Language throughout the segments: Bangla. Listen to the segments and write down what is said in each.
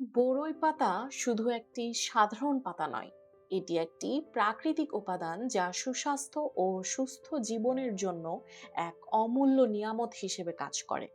বড়ই পাতা শুধু একটি সাধারণ পাতা নয়, এটি একটি প্রাকৃতিক উপাদান যা সুস্বাস্থ্য ও সুস্থ জীবনের জন্য এক অমূল্য নিয়ামত হিসেবে কাজ করে।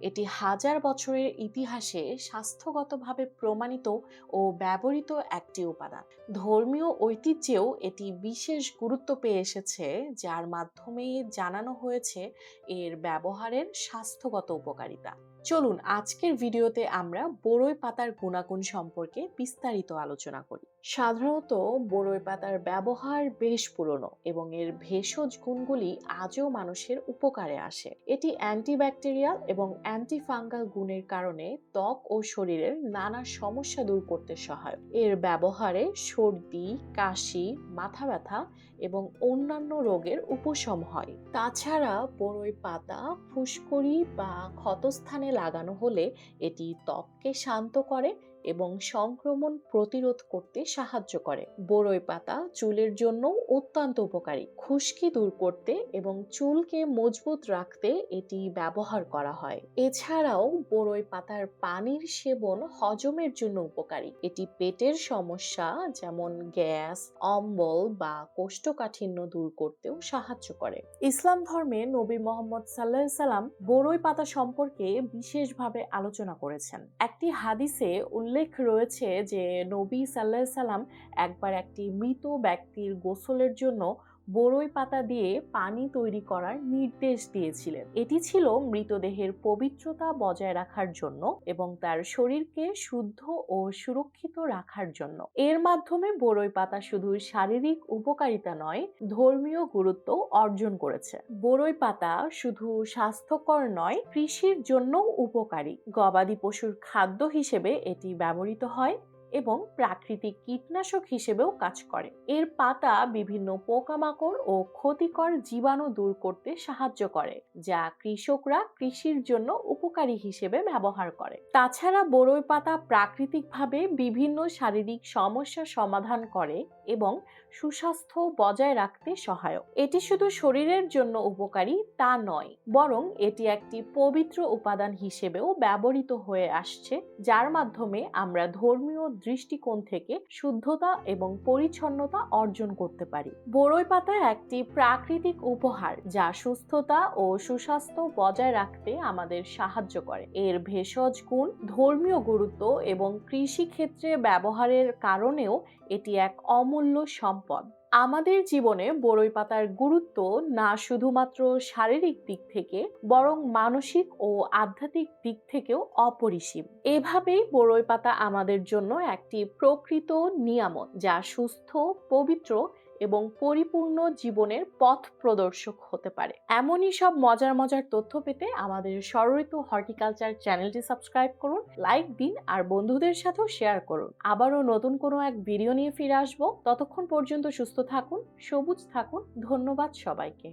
এটি হাজার বছরের ইতিহাসে স্বাস্থ্যগতভাবে প্রমাণিত ও ব্যবহৃত একটি উপাদান। ধর্মীয় ঐতিহ্যেও এটি বিশেষ গুরুত্ব পেয়ে এসেছে, যার মাধ্যমে জানানো হয়েছে এর ব্যবহারের স্বাস্থ্যগত উপকারিতা। চলুন আজকের ভিডিওতে আমরা বড়ই পাতার গুণাগুণ সম্পর্কে বিস্তারিত আলোচনা করি। সাধারণত বড়ই পাতার ব্যবহার বেশ পুরনো এবং এর ভেষজ গুণগুলি আজও মানুষের উপকারে আসে। এটি অ্যান্টিব্যাকটেরিয়াল এবং অ্যান্টিফাঙ্গাল গুণের কারণে ত্বক ও শরীরের নানা সমস্যা দূর করতে সহায়ক। এর ব্যবহারে সর্দি, কাশি, মাথা ব্যথা এবং অন্যান্য রোগের উপশম হয়। তাছাড়া বড়ই পাতা ফুসকুড়ি বা ক্ষতস্থানে লাগানো হলে এটি ত্বককে শান্ত করে এবং সংক্রমণ প্রতিরোধ করতে সাহায্য করে। বড়ই পাতা চুলের জন্য অত্যন্ত উপকারী। খুশকি দূর করতে এবং চুলকে মজবুত রাখতে এটি ব্যবহার করা হয়। এছাড়াও বড়ই পাতার পানির সেবন হজমের জন্য উপকারী। এটি পেটের সমস্যা যেমন গ্যাস, অম্বল বা কোষ্ঠকাঠিন্য দূর করতেও সাহায্য করে। ইসলাম ধর্মে নবী মোহাম্মদ সাল্লাহ সাল্লাম বড়ই পাতা সম্পর্কে বিশেষভাবে আলোচনা করেছেন। একটি হাদিসে উল্লেখ রয়েছে যে নবী সাল্লাহ সাল্লাম একবার একটি মৃত ব্যক্তির গোসলের জন্য বড়ই পাতা দিয়ে পানি তৈরি করার নির্দেশ দিয়েছিলেন। এটি ছিল মৃতদেহের পবিত্রতা বজায় রাখার জন্য এবং তার শরীরকে শুদ্ধ ও সুরক্ষিত রাখার জন্য। এর মাধ্যমে বড়ই পাতা শুধু শারীরিক উপকারিতা নয়, ধর্মীয় গুরুত্ব অর্জন করেছে। বড়ই পাতা শুধু স্বাস্থ্যকর নয়, কৃষির জন্য উপকারী। গবাদি পশুর খাদ্য হিসেবে এটি ব্যবহৃত হয়। এবং প্রাকৃতিক কীটনাশক হিসেবেও কাজ করে। এর পাতা বিভিন্ন পোকামাকড় ও ক্ষতিকর জীবাণু দূর করতে সাহায্য করে, যা কৃষকরা কৃষির জন্য উপকারী হিসেবে ব্যবহার করে। তাছাড়া বড়ই পাতা প্রাকৃতিকভাবে বিভিন্ন শারীরিক সমস্যা সমাধান করে এবং সুস্বাস্থ্য বজায় রাখতে সহায়ক। এটি শুধু শরীরের জন্য উপকারী তা নয়, বরং এটি একটি পবিত্র উপাদান হিসেবেও ব্যবহৃত হয়ে আসছে, যার মাধ্যমে আমরা ধর্মীয় দৃষ্টিকোণ থেকে শুদ্ধতা এবং পরিচ্ছন্নতা অর্জন করতে পারি। বড়ই পাতা একটি প্রাকৃতিক উপহার যা সুস্থতা ও সুস্বাস্থ্য বজায় রাখতে আমাদের সাহায্য করে। এর ভেষজ গুণ, ধর্মীয় গুরুত্ব এবং কৃষি ক্ষেত্রে ব্যবহারের কারণেও এটি এক অমূল্য সম্পদ। আমাদের জীবনে বড়ই পাতার গুরুত্ব না শুধুমাত্র শারীরিক দিক থেকে, বরং মানসিক ও আধ্যাত্মিক দিক থেকেও অপরিসীম। এভাবেই বড়ই পাতা আমাদের জন্য একটি প্রকৃত নিয়ামত যা সুস্থ, পবিত্র এবং পরিপূর্ণ জীবনের পথ প্রদর্শক হতে পারে। এমনই সব মজার মজার তথ্য পেতে আমাদের সরঋতু হর্টিকালচার চ্যানেলটি সাবস্ক্রাইব করুন, লাইক দিন আর বন্ধুদের সাথেও শেয়ার করুন। আবারও নতুন কোনো এক ভিডিও নিয়ে ফিরে আসব। ততক্ষণ পর্যন্ত সুস্থ থাকুন, সবুজ থাকুন। ধন্যবাদ সবাইকে।